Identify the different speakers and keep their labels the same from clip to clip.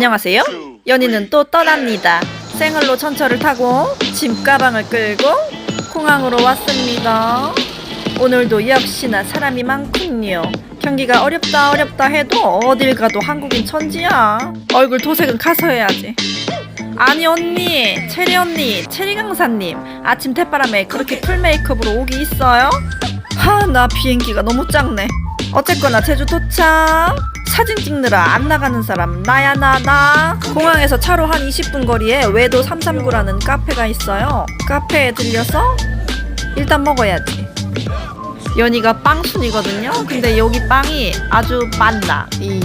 Speaker 1: 안녕하세요. 연희는 또 떠납니다. 생얼로 천철을 타고 짐 가방을 끌고 공항으로 왔습니다. 오늘도 역시나 사람이 많군요. 경기가 어렵다 어렵다 해도 어딜 가도 한국인 천지야. 얼굴 도색은 가서 해야지. 아니 언니, 체리 언니, 체리 강사님 아침 대바람에 그렇게 풀 메이크업으로 오기 있어요? 하, 나 비행기가 너무 작네. 어쨌거나 제주 도착. 사진 찍느라 안 나가는 사람 나야 나 나. 공항에서 차로 한 20분 거리에 외도 339라는 카페가 있어요. 카페에 들려서 일단 먹어야지. 연희가 빵순이거든요. 근데 여기 빵이 아주. 이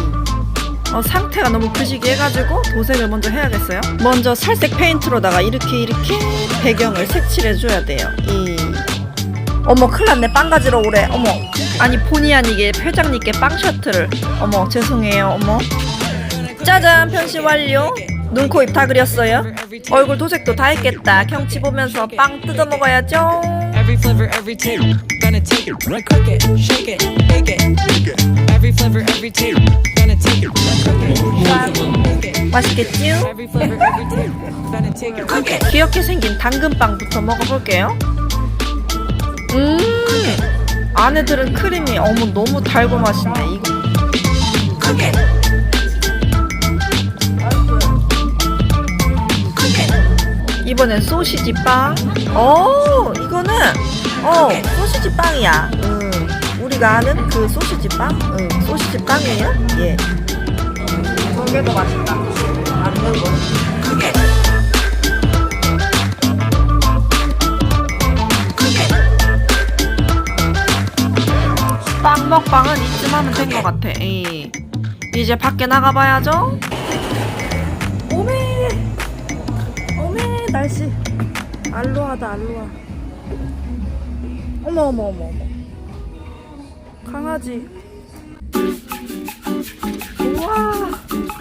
Speaker 1: 어, 상태가 너무 부시기해가지고 도색을 먼저 해야겠어요. 먼저 살색 페인트로다가 이렇게 이렇게 배경을 색칠해줘야 돼요. 이 어머 큰일났네 빵 가지러 오래 어머 아니 본의 아니게 회장님께 빵 셔틀을 어머 죄송해요 어머 짜잔 변신 완료 눈, 코, 입 다 그렸어요 얼굴 도색도 다 했겠다 경치 보면서 빵 뜯어 먹어야죠. 맛있겠지요? 귀엽게 생긴 당근빵부터 먹어볼게요 음 안에 들은 크림이 어머 너무 달고 맛있네 이거 이번엔 소시지 빵. 어, 이거는 어 소시지 빵이야. 음, 우리가 아는 그 소시지 빵. 음, 소시지 빵이에요. 예. 저게도 맛있다. 안 매워. 빵 먹방은 이쯤 하면 된 것 같아. 예. 이제 밖에 나가봐야죠. 오메. 어메 날씨 알로하다 알로하 어머 어머 어머 어머 강아지 우와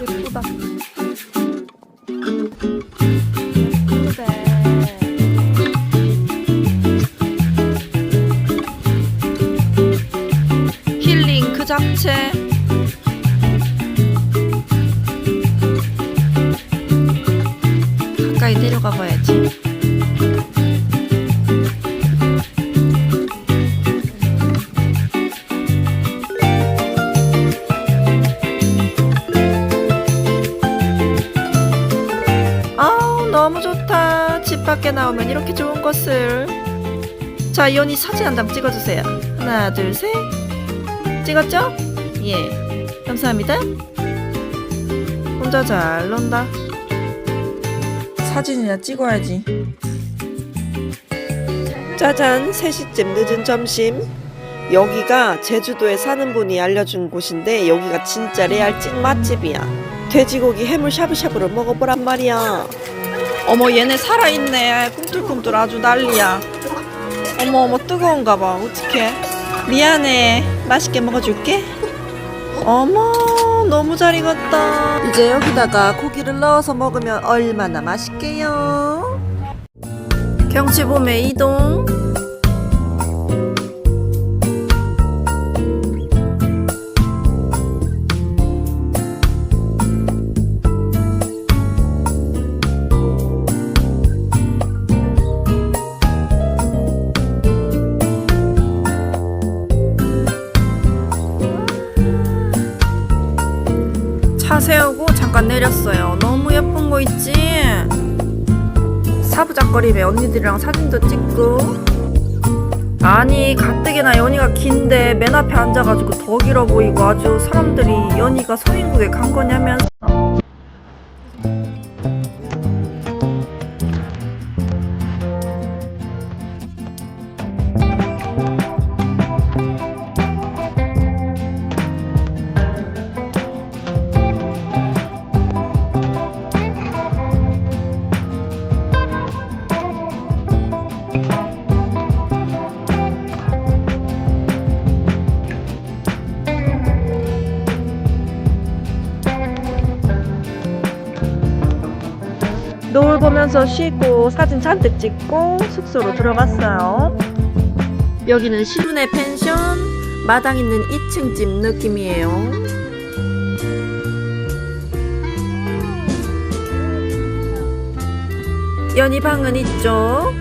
Speaker 1: 예쁘다 밖에 나오면 이렇게 좋은 것을. 자 이온이 사진 한 장 찍어주세요. 하나 둘 셋. 찍었죠? 예. 감사합니다. 혼자 잘 논다. 사진이나 찍어야지. 짜잔, 3시쯤 늦은 점심. 여기가 제주도에 사는 분이 알려준 곳인데 여기가 진짜 레알 찐 맛집이야. 돼지고기 해물 샤브샤브를 먹어보란 말이야. 어머 얘네 살아있네. 꿈틀꿈틀 아주 난리야. 어머 어머 뜨거운가 봐. 어떡해. 미안해. 맛있게 먹어줄게. 어머 너무 잘 익었다 이제 여기다가 고기를 넣어서 먹으면 얼마나 맛있게요 경치봄의 이동 내렸어요. 너무 예쁜 거 있지? 사부작거림에 언니들이랑 사진도 찍고. 아니 가뜩이나 연희가 긴데 맨 앞에 앉아가지고 더 길어 보이고 아주 사람들이 연희가 서인국에 간 거냐면서 노을 보면서 쉬고 사진 잔뜩 찍고 숙소로 들어갔어요. 여기는 시눈의 펜션, 마당 있는 2층 집 느낌이에요. 연희 방은 있죠?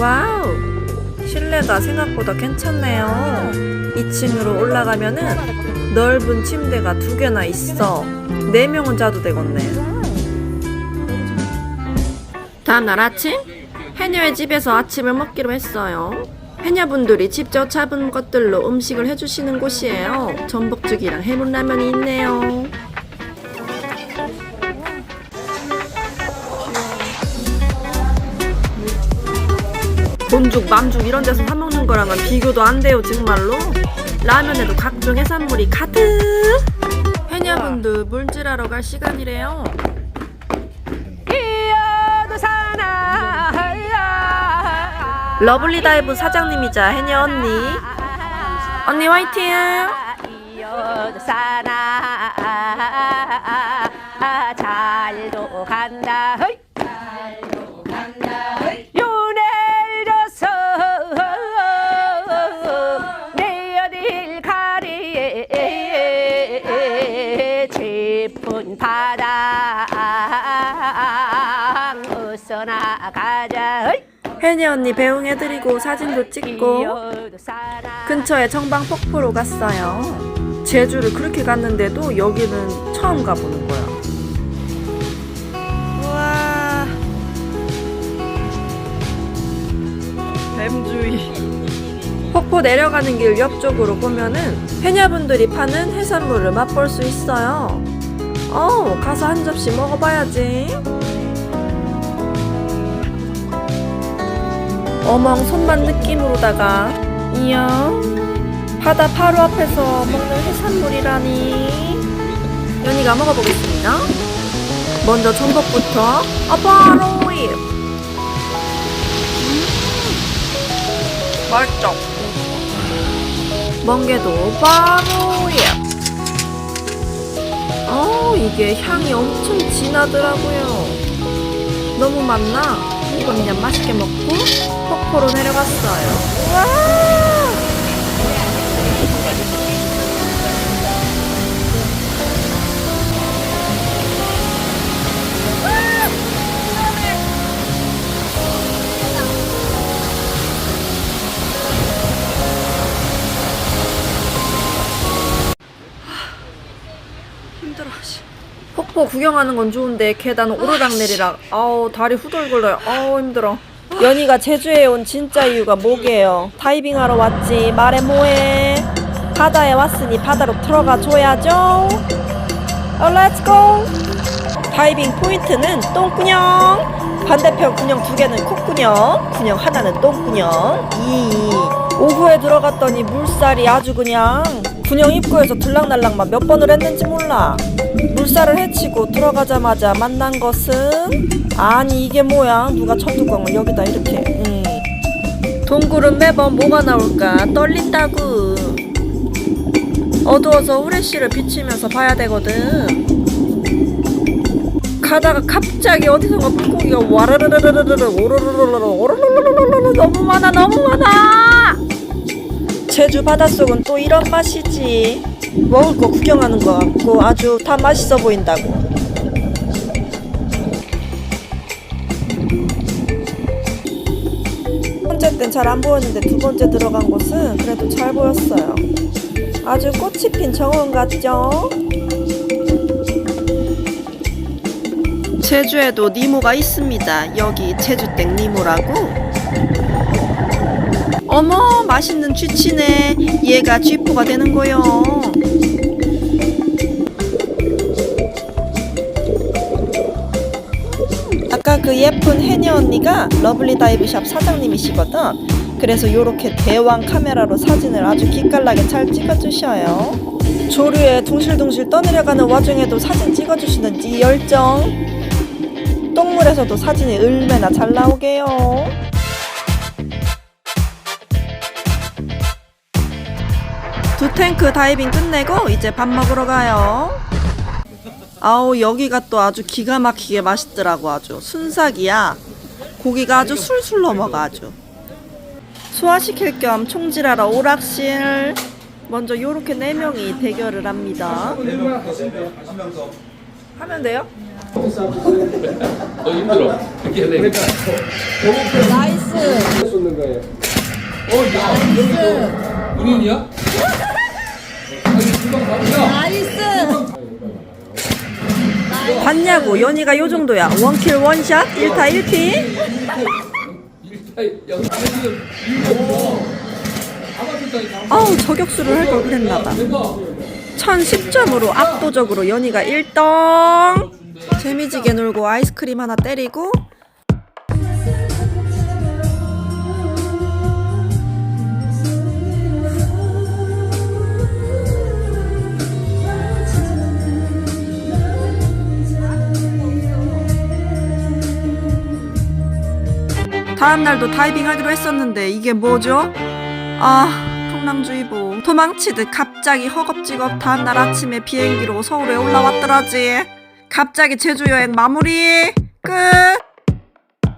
Speaker 1: 와우! 실내가 생각보다 괜찮네요. 2층으로 올라가면은 넓은 침대가 두 개나 있어. 네 명은 자도 되겠네. 다음 날 아침 해녀의 집에서 아침을 먹기로 했어요. 해녀분들이 직접 잡은 것들로 음식을 해주시는 곳이에요. 전복죽이랑 해물라면이 있네요. 본죽, 맘죽 이런 데서 사 먹는 거랑은 비교도 안 돼요, 정말로. 라면에도 각종 해산물이 가득. 해녀분들 물질하러 갈 시간이래요. 러블리 다이브 사장님이자 해녀 언니. 언니 화이팅!
Speaker 2: 바다 어서 나가자.
Speaker 1: 해녀 언니 배웅해드리고 사진도 찍고 근처에 정방 폭포로 갔어요. 제주를 그렇게 갔는데도 여기는 처음 가보는 거야. 우와. 뱀주의. 폭포 내려가는 길 옆쪽으로 보면은 해녀분들이 파는 해산물을 맛볼 수 있어요. 어, 가서 한 접시 먹어봐야지. 어멍 손만 느낌으로다가. 이야 바다 바로 앞에서 먹는 해산물이라니. 연희가 먹어보겠습니다. 먼저 전복부터. 아 바로 입 맛있죠? 멍게도 바로 이게 향이 엄청 진하더라고요 너무 많나? 이거 그냥 맛있게 먹고 폭포로 내려갔어요. 폭포 구경하는 건 좋은데 계단 오르락 내리락. 아우 다리 후덜거려요. 아우 힘들어. 연희가 제주에 온 진짜 이유가 뭐게요? 다이빙하러 왔지. 말해 뭐해? 바다에 왔으니 바다로 들어가 줘야죠. 어 렛츠 고 다이빙 포인트는 똥구녕. 반대편 군형 두 개는 콧구녕. 군형 하나는 똥구녕. 이 오후에 들어갔더니 물살이 아주 그냥. 군형 입구에서 들락날락만 몇 번을 했는지 몰라 물살을 헤치고 들어가자마자 만난 것은? 아니 이게 뭐야? 누가 청두광을 여기다 이렇게. 음. 동굴은 매번 뭐가 나올까? 떨린다구. 어두워서 후레쉬를 비치면서 봐야 되거든. 가다가 갑자기 어디선가 물고기가 와르르르르르르 오르르르르 오르르르르르 너무 많아 너무 많아! 제주 바닷속은 또 이런 맛이지 먹을 거 구경하는 거 같고 아주 다 맛있어 보인다고. 번째 땐 잘 안 보였는데 두 번째 들어간 곳은 그래도 잘 보였어요. 아주 꽃이 핀 정원 같죠? 제주에도 니모가 있습니다. 여기 제주땡 니모라고. 어머 맛있는 쥐치네. 얘가 쥐포가 되는 거요 아까 그 예쁜 해녀 언니가 러블리 다이브샵 사장님이시거든. 그래서 요렇게 대왕 카메라로 사진을 아주 기깔나게 잘 찍어주셔요. 조류에 둥실둥실 떠내려가는 와중에도 사진 찍어주시는 이 열정. 똥물에서도 사진이 얼마나 잘 나오게요. 두 탱크 다이빙 끝내고 이제 밥 먹으러 가요. 아우 여기가 또 아주 기가 막히게 맛있더라고 아주 순삭이야. 고기가 아주 술술 넘어가 아주. 소화시킬 겸 총질하러 오락실. 먼저 요렇게 네 명이 대결을 합니다. 하면 돼요?
Speaker 3: 너 힘들어. 이렇게 해야 되니까.
Speaker 1: 나이스.
Speaker 3: 쏟는 거예요. 어, 야, 여기서 군인이야? 아니, 금방 가보자.
Speaker 1: 봤냐고 연희가 요 정도야 원킬 원샷 1타 1피
Speaker 3: 일타이, 야, 지금 일곱 잡아줬다니까.
Speaker 1: 아우 저격수를 할 걸 그랬나봐
Speaker 3: 대박.
Speaker 1: 1010점으로 압도적으로 연희가 1등 재미지게 놀고 아이스크림 하나 때리고 다음 날도 다이빙 하기로 했었는데 이게 뭐죠? 아 풍랑주의보. 도망치듯 갑자기 허겁지겁 다음 날 아침에 비행기로 서울에 올라왔더라지. 갑자기 제주 여행 마무리. 끝